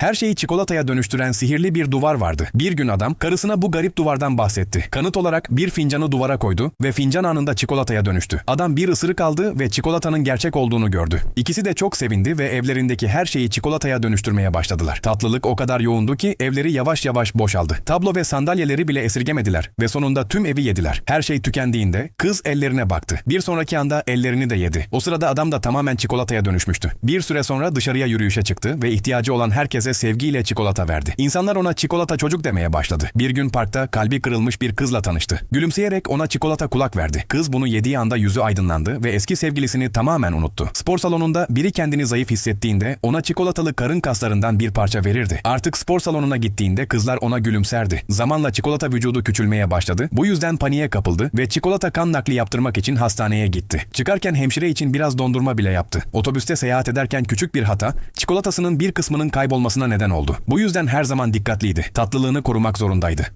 Her şeyi çikolataya dönüştüren sihirli bir duvar vardı. Bir gün adam karısına bu garip duvardan bahsetti. Kanıt olarak bir fincanı duvara koydu ve fincan anında çikolataya dönüştü. Adam bir ısırık aldı ve çikolatanın gerçek olduğunu gördü. İkisi de çok sevindi ve evlerindeki her şeyi çikolataya dönüştürmeye başladılar. Tatlılık o kadar yoğundu ki evleri yavaş yavaş boşaldı. Tablo ve sandalyeleri bile esirgemediler ve sonunda tüm evi yediler. Her şey tükendiğinde kız ellerine baktı. Bir sonraki anda ellerini de yedi. O sırada adam da tamamen çikolataya dönüşmüştü. Bir süre sonra dışarıya yürüyüşe çıktı ve ihtiyacı olan herkese sevgiyle çikolata verdi. İnsanlar ona çikolata çocuk demeye başladı. Bir gün parkta kalbi kırılmış bir kızla tanıştı. Gülümseyerek ona çikolata kulak verdi. Kız bunu yediği anda yüzü aydınlandı ve eski sevgilisini tamamen unuttu. Spor salonunda biri kendini zayıf hissettiğinde ona çikolatalı karın kaslarından bir parça verirdi. Artık spor salonuna gittiğinde kızlar ona gülümserdi. Zamanla çikolata vücudu küçülmeye başladı. Bu yüzden paniğe kapıldı ve çikolata kan nakli yaptırmak için hastaneye gitti. Çıkarken hemşire için biraz dondurma bile yaptı. Otobüste seyahat ederken küçük bir hata çikolatasının bir kısmının kaybolmasına neden oldu. Bu yüzden her zaman dikkatliydi. Tatlılığını korumak zorundaydı.